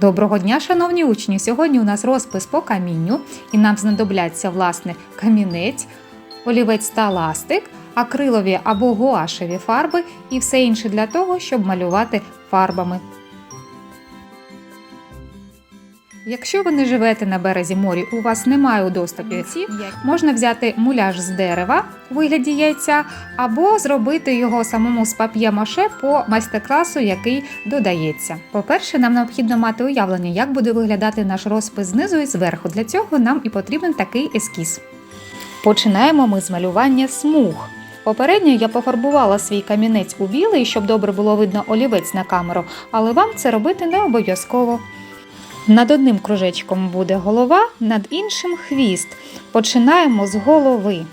Доброго дня, шановні учні! Сьогодні у нас розпис по камінню, і нам знадобляться власне камінець, олівець та ластик, акрилові або гуашеві фарби і все інше для того, щоб малювати фарбами. Якщо ви не живете на березі моря, у вас немає у доступі ці, можна взяти муляж з дерева у вигляді яйця, або зробити його самому з пап'є-маше по майстер-класу, який додається. По-перше, нам необхідно мати уявлення, як буде виглядати наш розпис знизу і зверху. Для цього нам і потрібен такий ескіз. Починаємо ми з малювання смуг. Попередньо я пофарбувала свій камінець у білий, щоб добре було видно олівець на камеру, але вам це робити не обов'язково. Над одним кружечком буде голова, над іншим хвіст. Починаємо з голови.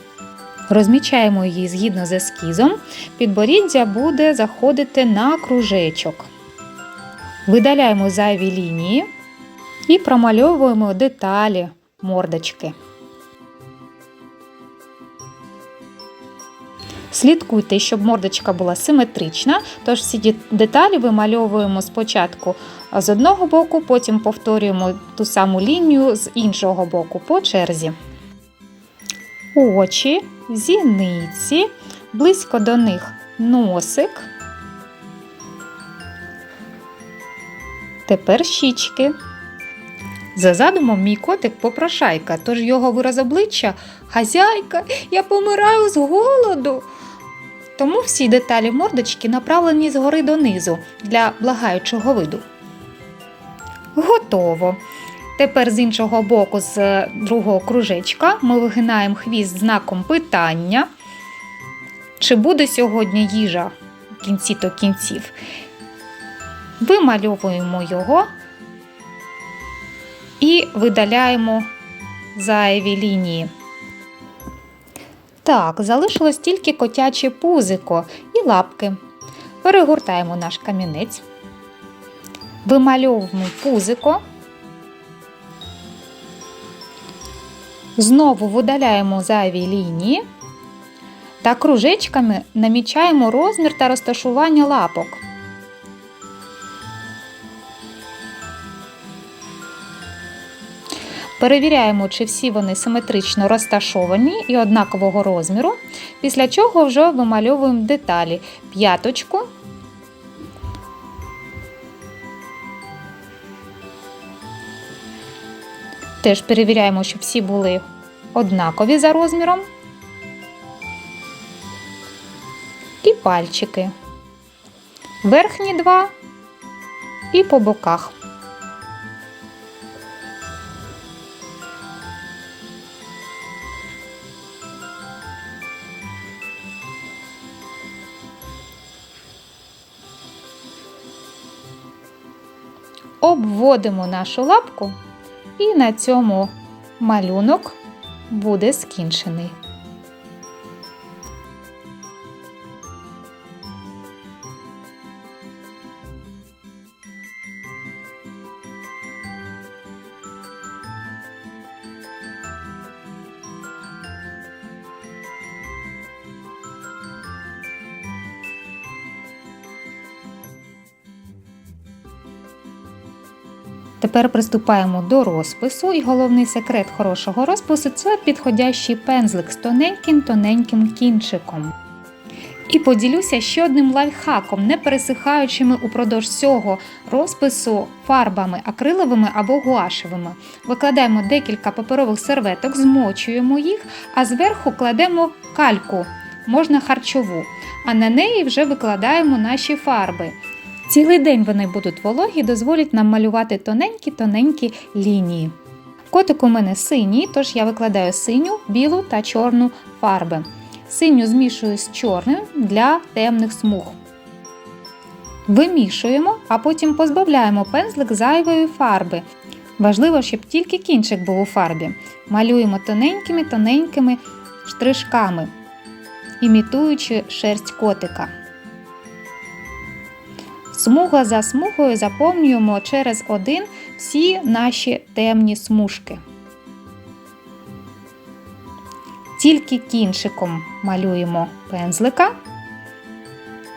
Розмічаємо її згідно з ескізом. Підборіддя буде заходити на кружечок. Видаляємо зайві лінії і промальовуємо деталі мордочки. Слідкуйте, щоб мордочка була симетрична, тож всі деталі вимальовуємо спочатку з одного боку, потім повторюємо ту саму лінію з іншого боку по черзі. Очі, зіниці, близько до них носик. Тепер щічки. За задумом мій котик попрошайка, тож його вираз обличчя хазяйка, я помираю з голоду. Тому всі деталі мордочки направлені згори донизу для благаючого виду. Готово. Тепер з іншого боку, з другого кружечка, ми вигинаємо хвіст знаком питання. Чи буде сьогодні їжа в кінці то кінців? Вимальовуємо його і видаляємо зайві лінії. Так, залишилось тільки котяче пузико і лапки. Перегортаємо наш камінець. Вимальовуємо пузико. Знову видаляємо зайві лінії та кружечками намічаємо розмір та розташування лапок. Перевіряємо, чи всі вони симетрично розташовані і однакового розміру, після чого вже вимальовуємо деталі п'яточку. Теж перевіряємо, щоб всі були однакові за розміром. І пальчики. Верхні два і по боках. Обводимо нашу лапку, і на цьому малюнок буде скінчений. Тепер приступаємо до розпису, і головний секрет хорошого розпису це підходящий пензлик з тоненьким-тоненьким кінчиком. І поділюся ще одним лайфхаком, не пересихаючими упродовж цього розпису фарбами акриловими або гуашевими. Викладаємо декілька паперових серветок, змочуємо їх, а зверху кладемо кальку, можна харчову, а на неї вже викладаємо наші фарби. Цілий день вони будуть вологі, дозволять нам малювати тоненькі-тоненькі лінії. Котик у мене синій, тож я викладаю синю, білу та чорну фарби. Синю змішую з чорним для темних смуг. Вимішуємо, а потім позбавляємо пензлик зайвої фарби. Важливо, щоб тільки кінчик був у фарбі. Малюємо тоненькими-тоненькими штришками, імітуючи шерсть котика. Смуга за смугою заповнюємо через один всі наші темні смужки. Тільки кінчиком малюємо пензлика,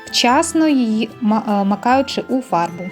вчасно її е, макаючи у фарбу.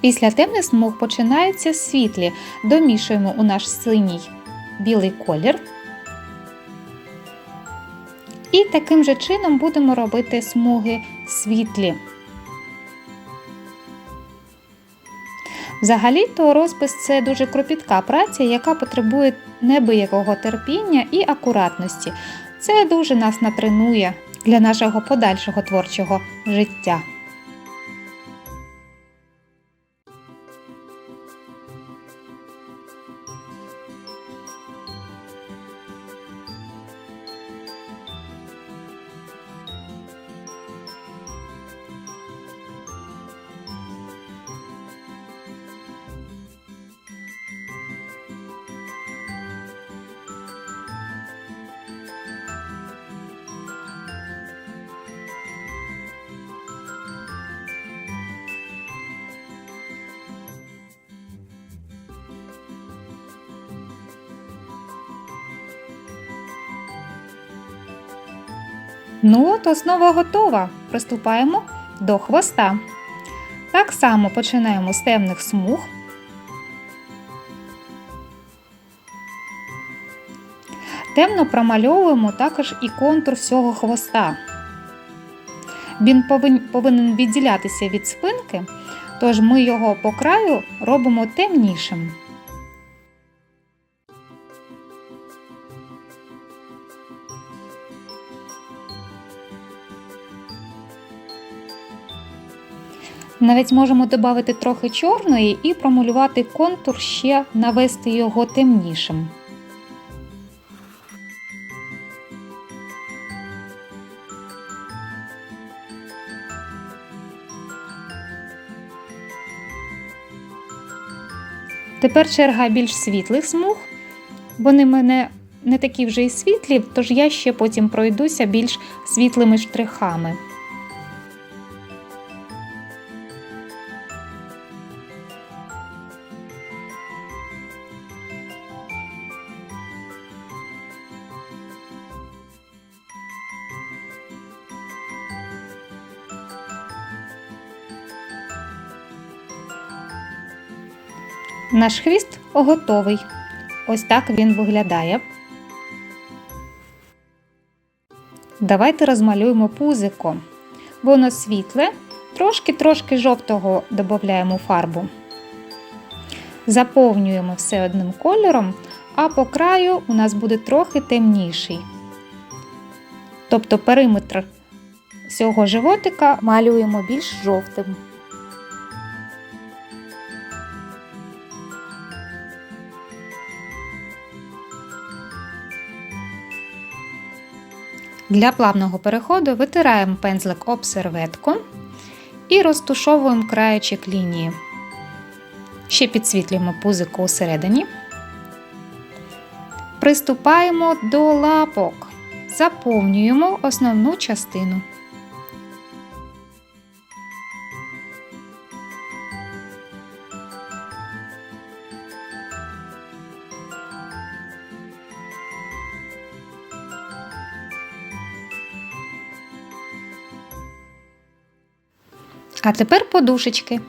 Після темних смуг починаються світлі. Домішуємо у наш синій білий колір. І таким же чином будемо робити смуги світлі. Взагалі-то розпис це дуже кропітка праця, яка потребує небиякого терпіння і акуратності. Це дуже нас натренує для нашого подальшого творчого життя. Ну от основа готова. Приступаємо до хвоста. Так само починаємо з темних смуг. Темно промальовуємо також і контур всього хвоста. Він повинен відділятися від спинки, тож ми його по краю робимо темнішим. Навіть можемо додати трохи чорної і промалювати контур ще навести його темнішим. Тепер черга більш світлих смуг. Вони мене не такі вже й світлі, тож я ще потім пройдуся більш світлими штрихами. Наш хвіст готовий. Ось так він виглядає. Давайте розмалюємо пузико. Воно світле, трошки-трошки жовтого додаємо фарбу. Заповнюємо все одним кольором, а по краю у нас буде трохи темніший. Тобто периметр цього животика малюємо більш жовтим. Для плавного переходу витираємо пензлик об серветку і розтушовуємо краєчик лінії. Ще підсвітлюємо пузико усередині. Приступаємо до лапок. Заповнюємо основну частину. А тепер подушечки.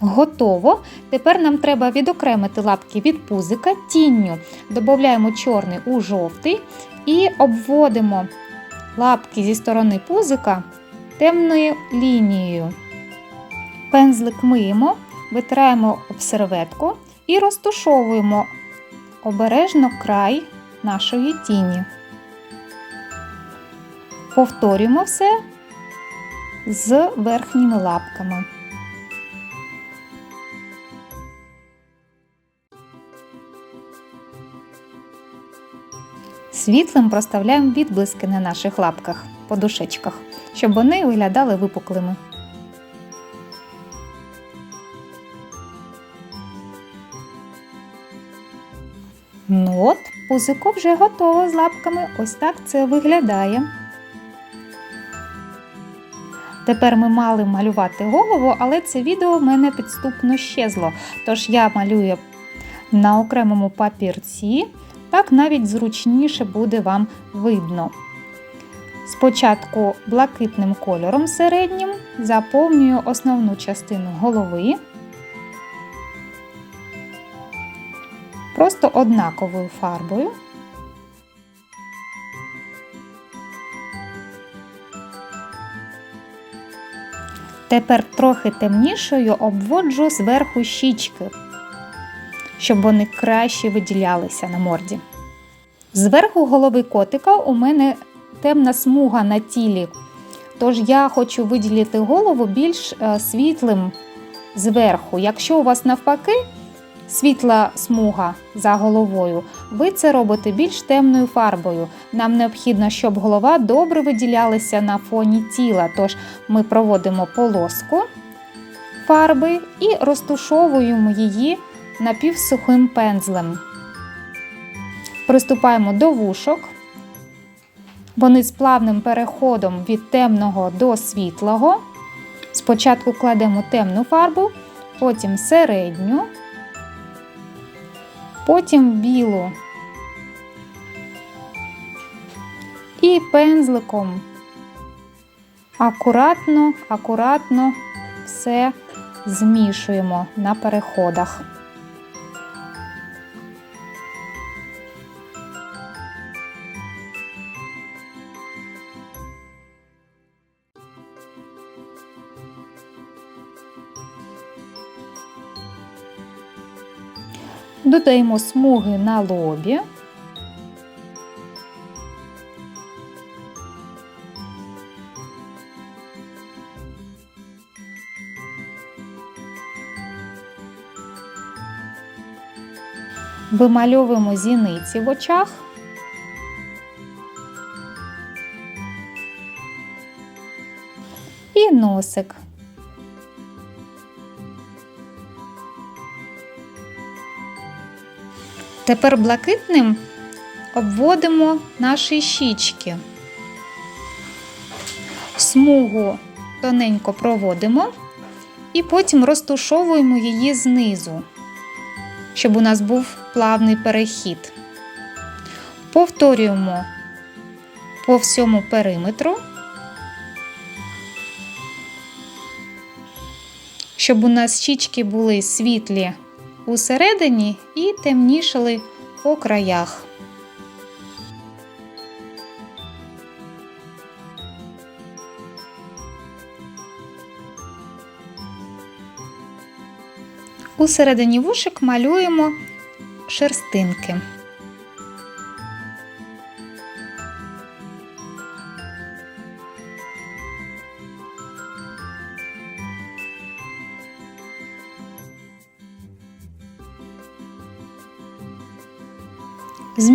Готово. Тепер нам треба відокремити лапки від пузика тінню. Додаємо чорний у жовтий і обводимо лапки зі сторони пузика темною лінією. Пензлик миємо, витираємо об серветку і розтушовуємо обережно край нашої тіні. Повторюємо все з верхніми лапками. Світлим проставляємо відблиски на наших лапках, подушечках, щоб вони виглядали випуклими. Ну от, пузико вже готово з лапками. Ось так це виглядає. Тепер ми мали малювати голову, але це відео в мене підступно щезло. Тож я малюю на окремому папірці так навіть зручніше буде вам видно. Спочатку блакитним кольором середнім заповнюю основну частину голови. Просто однаковою фарбою. Тепер трохи темнішою обводжу зверху щічки, щоб вони краще виділялися на морді. Зверху голови котика у мене темна смуга на тілі, тож я хочу виділити голову більш е, світлим зверху. Якщо у вас навпаки світла смуга за головою, ви це робите більш темною фарбою. Нам необхідно, щоб голова добре виділялася на фоні тіла. Тож ми проводимо полоску фарби і розтушовуємо її напівсухим пензлем. Приступаємо до вушок. Вони з плавним переходом від темного до світлого. Спочатку кладемо темну фарбу, потім середню, потім білу. І пензликом акуратно, акуратно все змішуємо на переходах. Додаємо смуги на лобі. Вимальовуємо зіниці в очах. Носик. Тепер блакитним обводимо наші щічки. Смугу тоненько проводимо і потім розтушовуємо її знизу, щоб у нас був плавний перехід. Повторюємо по всьому периметру, щоб у нас щічки були світлі усередині і темнішали по краях. У середині вушик малюємо шерстинки.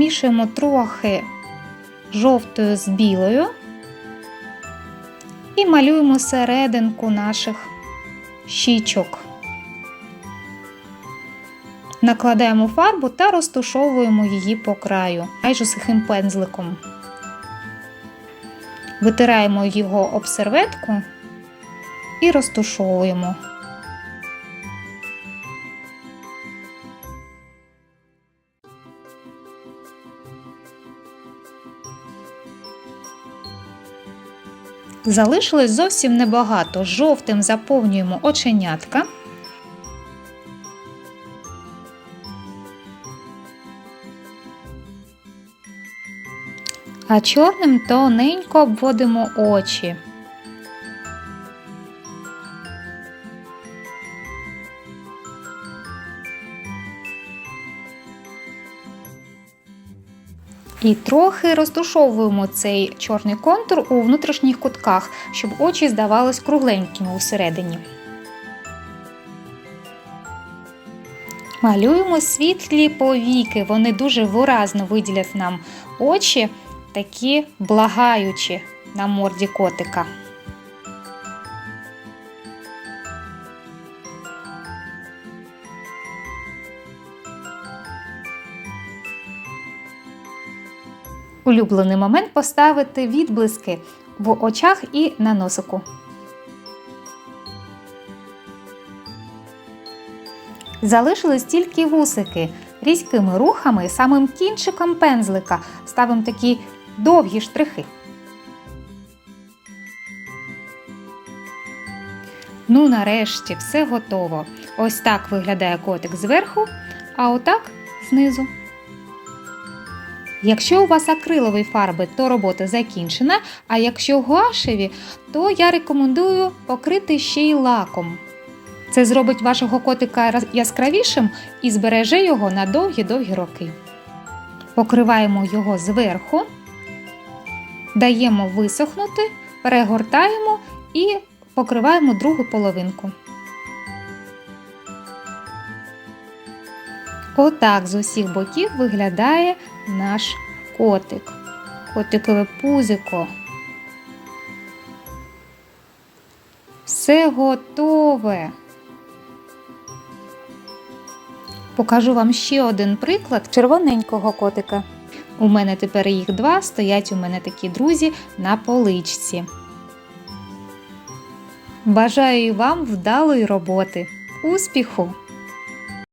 Змішуємо трохи жовтою з білою і малюємо серединку наших щічок. Накладаємо фарбу та розтушовуємо її по краю, майже сухим пензликом. Витираємо його об серветку і розтушовуємо. Залишилось зовсім небагато. Жовтим заповнюємо оченятка. А чорним тоненько обводимо очі. І трохи розтушовуємо цей чорний контур у внутрішніх кутках, щоб очі здавались кругленькими усередині. Малюємо світлі повіки, вони дуже виразно виділять нам очі, такі благаючі на морді котика. Улюблений момент поставити відблиски в очах і на носику. Залишились тільки вусики. Різкими рухами, самим кінчиком пензлика ставимо такі довгі штрихи. Ну, нарешті, все готово. Ось так виглядає котик зверху, а отак знизу. Якщо у вас акрилові фарби, то робота закінчена. А якщо гуашеві, то я рекомендую покрити ще й лаком. Це зробить вашого котика яскравішим і збереже його на довгі-довгі роки. Покриваємо його зверху, даємо висохнути, перегортаємо і покриваємо другу половинку. Отак з усіх боків виглядає наш котик. Котикове пузико. Все готове. Покажу вам ще один приклад червоненького котика. У мене тепер їх два, стоять у мене такі друзі на поличці. Бажаю вам вдалої роботи, успіху!